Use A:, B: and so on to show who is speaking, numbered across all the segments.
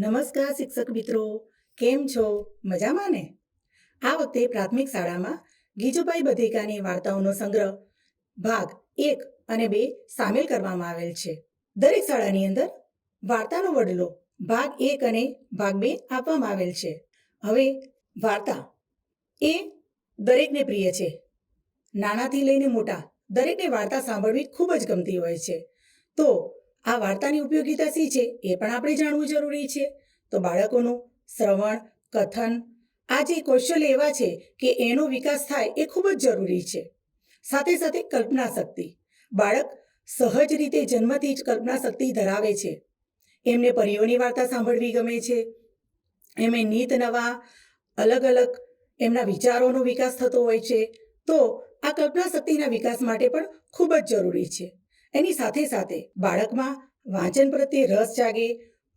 A: નમસ્કાર શિક્ષક મિત્રો, કેમ છો? મજામાં ને? આ વખતે પ્રાથમિક શાળામાં ગીજુભાઈ બધેકાની વાર્તાઓનો સંગ્રહ ભાગ એક અને બે સામેલ કરવામાં આવેલ છે. દરેક શાળાની અંદર વાર્તાનો વડલો ભાગ એક અને ભાગ બે આપવામાં આવેલ છે. હવે વાર્તા. એ દરેકને પ્રિય છે. નાનાથી લઈને મોટા દરેકને વાર્તા સાંભળવી ખૂબ જ ગમતી હોય છે. તો આ વાર્તાની ઉપયોગિતા શી છે એ પણ આપણે જાણવું જરૂરી છે. તો બાળકોનું શ્રવણ, કથન, આ જે કૌશલ્ય એવા છે કે એનો વિકાસ થાય એ ખૂબ જ જરૂરી છે. સાથે સાથે કલ્પના શક્તિ. બાળક સહજ રીતે જન્મથી જ કલ્પના શક્તિ ધરાવે છે. એમને પરીઓની વાર્તા સાંભળવી ગમે છે. એમને નીત નવા, અલગ અલગ એમના વિચારોનો વિકાસ થતો હોય છે. તો આ કલ્પના શક્તિના વિકાસ માટે પણ ખૂબ જ જરૂરી છે. એની સાથે સાથે બાળકમાં વાંચન પ્રત્યે રસ જાગે,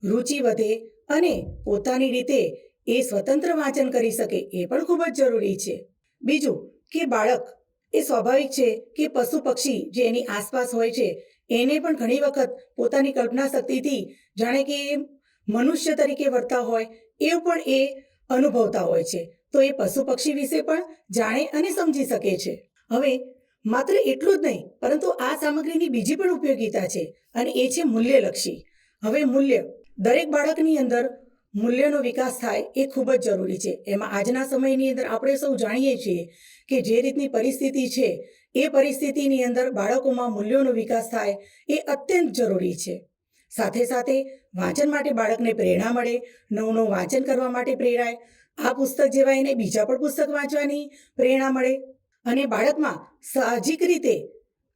A: રુચિ વધે અને પોતાની રીતે એ સ્વતંત્ર વાંચન કરી શકે એ પણ ખૂબ જ જરૂરી છે. બીજું કે બાળક એ સ્વાભાવિક છે કે પશુ પક્ષી જે એની આસપાસ હોય છે, એને પણ ઘણી વખત પોતાની કલ્પના શક્તિથી જાણે કે એ મનુષ્ય તરીકે વર્તા હોય એવું પણ એ અનુભવતા હોય છે. તો એ પશુ પક્ષી વિશે પણ જાણે અને સમજી શકે છે. હવે માત્ર એટલું જ નહીં, પરંતુ આ સામગ્રીની બીજી પણ ઉપયોગીતા છે અને એ છે મૂલ્યલક્ષી. હવે મૂલ્ય. દરેક બાળકની અંદર મૂલ્યનો વિકાસ થાય એ ખૂબ જ જરૂરી છે. એમાં આજના સમયની અંદર આપણે સૌ જાણીએ છીએ કે જે રીતની પરિસ્થિતિ છે, એ પરિસ્થિતિની અંદર બાળકોમાં મૂલ્યોનો વિકાસ થાય એ અત્યંત જરૂરી છે. સાથે સાથે વાંચન માટે બાળકને પ્રેરણા મળે નવું નવું વાંચન કરવા માટે પ્રેરાય, આ પુસ્તક જેવા એને બીજા પણ પુસ્તક વાંચવાની પ્રેરણા મળે. અને બાળકમાં સાહજિક રીતે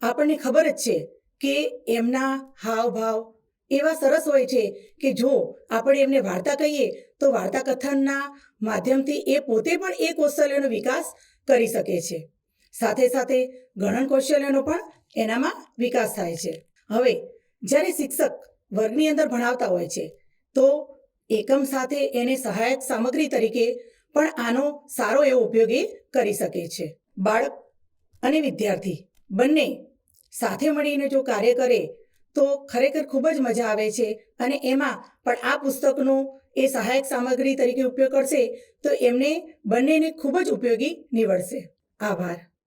A: આપણને ખબર જ છે કે એમના હાવભાવ એવા સરસ હોય છે કે જો આપણે એમને વાર્તા કહીએ, તો વાર્તા કથનના માધ્યમથી એ પોતે પણ એ કૌશલ્યનો વિકાસ કરી શકે છે. સાથે સાથે ગણન કૌશલ્યનો પણ એનામાં વિકાસ થાય છે. હવે, જ્યારે શિક્ષક વર્ગની અંદર ભણાવતા હોય છે, તો એકમ સાથે એને સહાયક સામગ્રી તરીકે પણ આનો સારો એવો ઉપયોગ એ કરી શકે છે. બાળક અને વિદ્યાર્થી બંને સાથે મળીને જો કાર્ય કરે તો ખરેખર ખૂબ જ મજા આવે છે. અને એમાં પણ આ પુસ્તકનો એ સહાયક સામગ્રી તરીકે ઉપયોગ કરશે તો એમને બંનેને ખૂબ જ ઉપયોગી નીવડશે. આભાર.